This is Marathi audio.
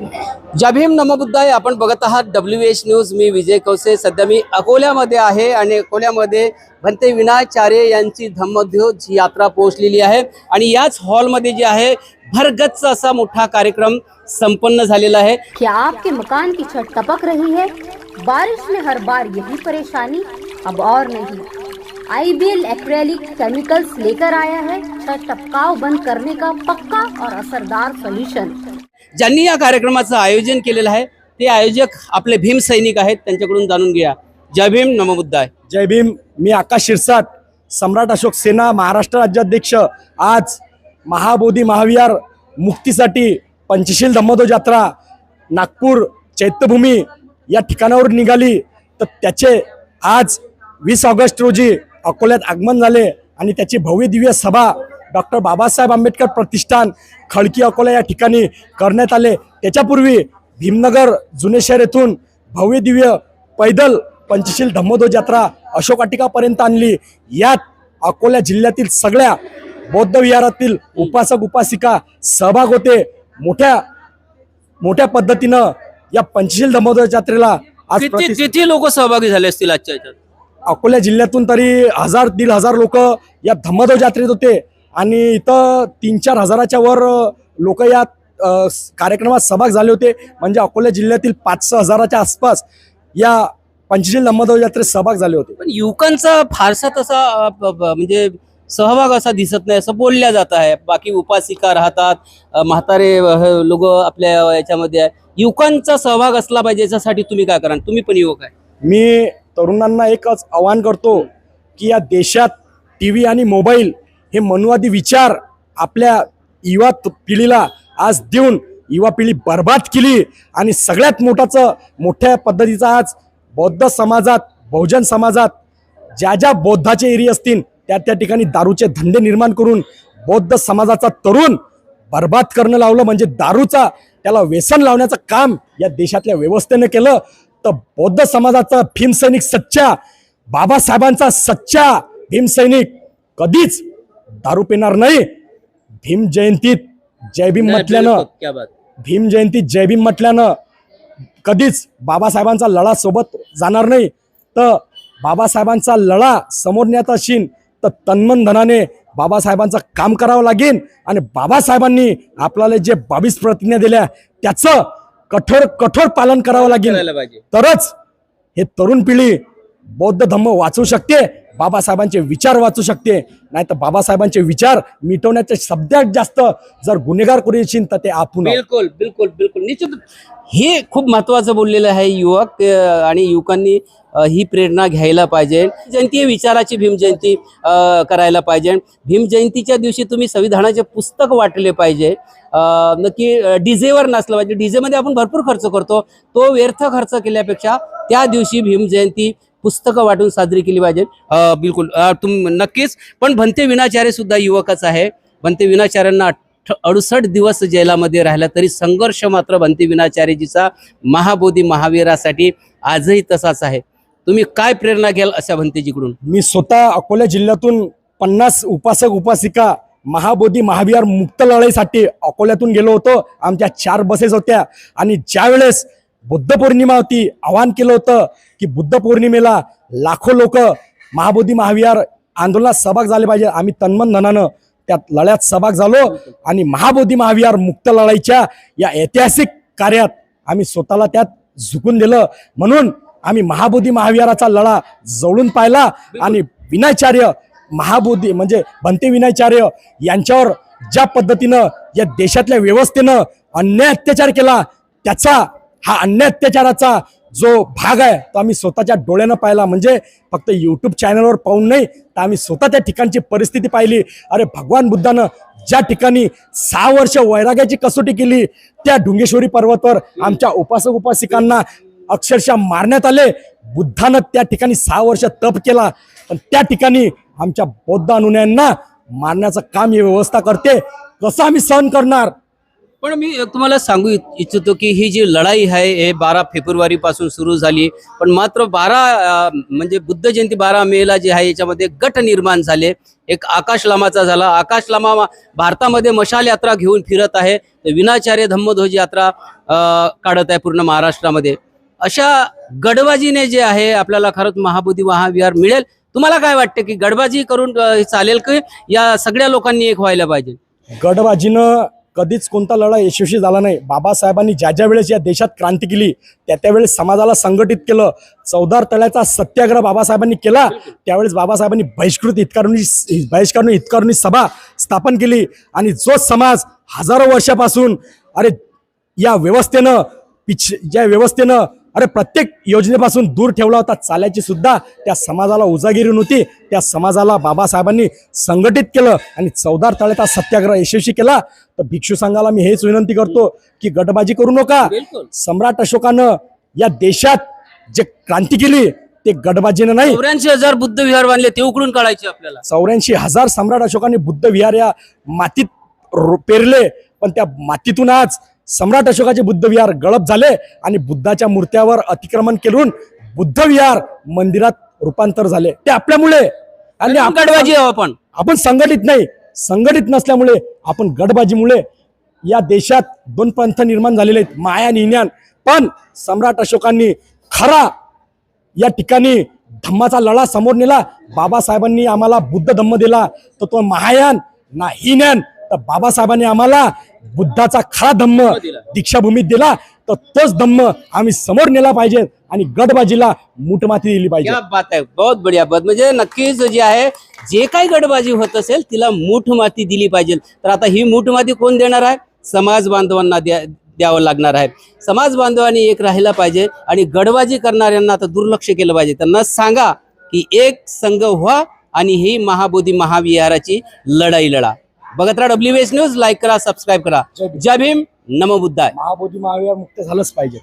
जय भीम नमबुद्धाय आपण बघत आहात डब्ल्यू एच न्यूज मी विजय कौसे. सध्या मी अकोल्यामध्ये आहे आणि अकोल्यामध्ये भंते विनाचार्य यांची धम्मध्योज यात्रा पोहोचलेली आहे. आणि याच हॉलमध्ये जे आहे भरगच्च असा मोठा कार्यक्रम संपन्न झालेला आहे. क्या आपके मकान की छत टपक रही है? बारिश में हर बार यही परेशानी अब और नहीं। आईबीएल एक्रेलिक केमिकल्स लेकर आया है टपकाव बंद करने का पक्का और असरदार सोल्यूशन ज्यांनी या कार्यक्रमाचं आयोजन केलेलं आहे ते आयोजक आपले भीम सैनिक आहेत त्यांच्याकडून जाणून घ्या जय भीम नमबुद्धाय. जय भीम मी आकाश शिरसाट सम्राट अशोक सेना महाराष्ट्र राज्याध्यक्ष आज महाबोधी महाविहार मुक्तीसाठी पंचशील धम्मदो यात्रा नागपूर चैत्यभूमी या ठिकाणावर निघाली. तर त्याचे आज वीस ऑगस्ट रोजी अकोल्यात आगमन झाले आणि त्याची भव्य दिव्य सभा डॉक्टर बाबासाहेब आंबेडकर प्रतिष्ठान खडकी अकोला या ठिकाणी करण्यात आले. त्याच्यापूर्वी भीमनगर जुने शहर येथून भव्य दिव्य पैदल पंचशील धम्मध्वज यात्रा अशोक वाटिकापर्यंत आणली. यात अकोला जिल्ह्यातील सगळ्या बौद्ध विहारातील उपासक उपासिका सहभाग होते. मोठ्या मोठ्या पद्धतीनं या पंचशील धम्मध्वज यात्रेला आज किती लोक सहभागी झाले असतील आजच्या याच्यात? अकोला जिल्ह्यातून तरी हजार दीड हजार लोक या धम्मध्वज यात्रेत होते. आणि इथं तीन चार हजाराच्या वर लोक या कार्यक्रमात सहभाग झाले होते. म्हणजे अकोला जिल्ह्यातील पाच सहा हजाराच्या आसपास या पंचशील धम्मध्वज यात्रेत सहभाग झाले होते. पण युवकांचा फारसा तसा म्हणजे सहभाग असा दिसत नाही असं बोलल्या जात आहे. बाकी उपासिका राहतात म्हातारे लोक आपल्या याच्यामध्ये आहे. युवकांचा सहभाग असला पाहिजे याच्यासाठी तुम्ही काय करा तुम्ही पण युवक आहे. मी तरुणांना एकच आवाहन करतो की या देशात टी व्ही आणि मोबाईल हे मनुवादी विचार आपल्या युवा पिढीला आज देऊन युवा पिढी बर्बाद केली. आणि सगळ्यात मोठाचं मोठ्या पद्धतीचा आज बौद्ध समाजात बहुजन समाजात ज्या ज्या बौद्धाचे एरिया असतील त्या त्या ठिकाणी दारूचे धंदे निर्माण करून बौद्ध समाजाचा तरुण बर्बाद करणं लावलं म्हणजे दारूचा त्याला व्यसन लावण्याचं काम या देशातल्या व्यवस्थेनं केलं. तर बौद्ध समाजाचा भीमसैनिक सच्चा बाबासाहेबांचा सच्चा भीमसैनिक कधीच दारू पिणार नाही. भीम जयंतीत जय भीम म्हटल्यानं भीम जयंतीत जय भीम म्हटल्यानं कधीच बाबासाहेबांचा लढा सोबत जाणार नाही. तर बाबासाहेबांचा लढा समोर न्यात असेल तर तन्मन धनाने बाबासाहेबांचं काम करावं लागेल आणि बाबासाहेबांनी आपल्याला जे बावीस प्रतिज्ञा दिल्या त्याचं कठोर कठोर पालन करावं लागेल. तरच हे तरुण पिढी बौद्ध धम्म वाचू शकते बाबासाहेबांचे विचार वाचू शकते. नाही तर बाबासाहेबांचे विचार मिटवण्याचे सगळ्यात जास्त जर गुन्हेगार करू इच्छिन तर ते आपण. बिलकुल बिलकुल बिलकुल. निश्चित हे खूप महत्वाचं बोललेलं आहे युवक आणि युवकांनी ही प्रेरणा घ्यायला पाहिजे. जयंती विचाराची भीम जयंती करायला पाहिजे. भीम जयंतीच्या दिवशी तुम्ही संविधानाचे पुस्तक वाटले पाहिजे. नक्की डीजेवर नसलं पाहिजे. डीजेमध्ये आपण भरपूर खर्च करतो. तो व्यर्थ खर्च केल्यापेक्षा त्या दिवशी भीम जयंती पुस्तकं वाटून साजरी केली पाहिजे. बिलकुल. तुम नक्कीच. पण भंते विनाचार्य सुद्धा युवकच आहे. भंते विनाचार्यांना अठ- अडुसष्ट दिवस जेलामध्ये राहिला तरी संघर्ष मात्र भंते विनाचार्यजीचा महाबोधी महावीरासाठी आजही तसाच आहे. तुम्ही काय प्रेरणा घ्याल अशा भंतेजीकडून? मी स्वतः अकोला जिल्ह्यातून पन्नास उपासक उपासिका महाबोधी महाविहार मुक्त लढाईसाठी अकोल्यातून गेलो होतो. आमच्या चार बसेस होत्या. आणि ज्यावेळेस बुद्ध पौर्णिमा होती आवाहन केलं होतं की बुद्ध पौर्णिमेला लाखो लोक महाबोधी महाविहार आंदोलनात सहभाग झाले पाहिजे. आम्ही तन्मन धनानं त्यात लढ्यात सहभाग झालो. आणि महाबोधी महाविहार मुक्त लढाईच्या या ऐतिहासिक कार्यात आम्ही स्वतःला त्यात झुकून दिलं. म्हणून आम्ही महाबोधी महाविहाराचा लढा जवळून पाहिला आणि विनाचार्य महाबोधी म्हणजे भंते विनाचार्य यांच्यावर ज्या पद्धतीनं या देशातल्या व्यवस्थेनं अन्याय अत्याचार केला त्याचा हा अन्याय अत्याचाराचा जो भाग आहे तो आम्ही स्वतःच्या डोळ्यानं पाहिला. म्हणजे फक्त युट्यूब चॅनलवर पाहून नाही तर आम्ही स्वतः त्या ठिकाणची परिस्थिती पाहिली. अरे भगवान बुद्धानं ज्या ठिकाणी सहा वर्ष वैराग्याची कसोटी केली त्या ढुंगेश्वरी पर्वतावर आमच्या उपासक उपासिकांना अक्षरशः मारण्यात आले. बुद्धानं त्या ठिकाणी सहा वर्ष तप केला. पण त्या ठिकाणी आमच्या बौद्ध अनुयायांना मारण्याचं काम ही व्यवस्था करते. कसं आम्ही सहन करणार? पण मी तुम्हाला सांगू इच्छितो की ही जी लढाई आहे हे बारा फेब्रुवारी पासून सुरू झाली. पण मात्र बारा म्हणजे बुद्ध जयंती बारा मेला जे आहे याच्यामध्ये गट निर्माण झाले. एक आकाश लामाचा झाला. आकाश लामा भारतामध्ये मशाल यात्रा घेऊन फिरत आहे. विनाचार्य धम्मध्वज यात्रा काढत आहे पूर्ण महाराष्ट्रामध्ये. अशा गडबाजीने जे आहे आपल्याला खरंच महाबोधी महाविहार मिळेल. तुम्हाला काय वाटतं की गडबाजी करून चालेल की या सगळ्या लोकांनी एक व्हायला पाहिजे? गडबाजीनं कधीच कोणता लढा यशस्वी झाला नाही. बाबासाहेबांनी ज्या ज्या वेळेस या देशात क्रांती केली त्या त्यावेळेस समाजाला संघटित केलं चौदार तळ्याचा सत्याग्रह बाबासाहेबांनी केला त्यावेळेस बाबासाहेबांनी बहिष्कृत हितकारुणी बहिष्कारुणी हितकारुणी सभा स्थापन केली आणि जो समाज हजारो वर्षापासून अरे या व्यवस्थेनं पिछ ज्या व्यवस्थेनं अरे प्रत्येक योजनेपासून दूर ठेवला होता चालायची सुद्धा त्या समाजाला उजागिरी नव्हती. त्या समाजाला बाबासाहेबांनी संघटित केलं आणि चौदार तळ्याचा सत्याग्रह यशस्वी केला. तर भिक्षू संघाला मी हेच विनंती करतो की गटबाजी करू नका. सम्राट अशोकानं या देशात जे क्रांती केली ते गटबाजीनं नाही. चौऱ्याऐंशी हजार बुद्ध विहार बांधले ते उकडून काढायचे आपल्याला. चौऱ्याऐंशी हजार सम्राट अशोकांनी बुद्ध विहार या मातीत पेरले. पण त्या मातीतून आज सम्राट अशोकाचे बुद्ध विहार गळप झाले आणि बुद्धाच्या मूर्त्यावर अतिक्रमण करून बुद्ध विहार मंदिरात रूपांतर झाले. ते आपल्यामुळे आणि आपण आपण गडबाजी आपण. आपण संघटित नाही. संघटित नसल्यामुळे आपण गटबाजीमुळे या देशात दोन पंथ निर्माण झालेले आहेत माया आणि इन्यान. पण सम्राट अशोकांनी खरा या ठिकाणी धम्माचा लढा समोर नेला. बाबासाहेबांनी आम्हाला बुद्ध धम्म दिला तर तो महायान ना हिन्यान तर बाबासाहेबांनी आम्हाला बुद्धाचा खरा धम्म. दीक्षाभूमीत दिला तर तोच धम्म आम्ही समोर नेला पाहिजे आणि गटबाजीला मूठमाती दिली पाहिजे. बात आहे. बहुत बढिया बात म्हणजे नक्कीच जे आहे जे काही गडबाजी होत असेल तिला मूठ माती दिली पाहिजे. तर आता ही मूठ माती कोण देणार आहे? समाज बांधवांना द्या द्यावं लागणार आहे. समाज बांधवांनी एक राहिला पाहिजे आणि गडबाजी करणाऱ्यांना आता दुर्लक्ष केलं पाहिजे. त्यांना सांगा की एक संघ व्हा आणि ही महाबोधी महाविहाराची लढाई लढा. बघत राहा डब्ल्यू एस न्यूज लाईक करा सबस्क्राईब करा. जय भीम. नमो बुद्धाय. महाबोधी महावीर मुक्त झालंच पाहिजे.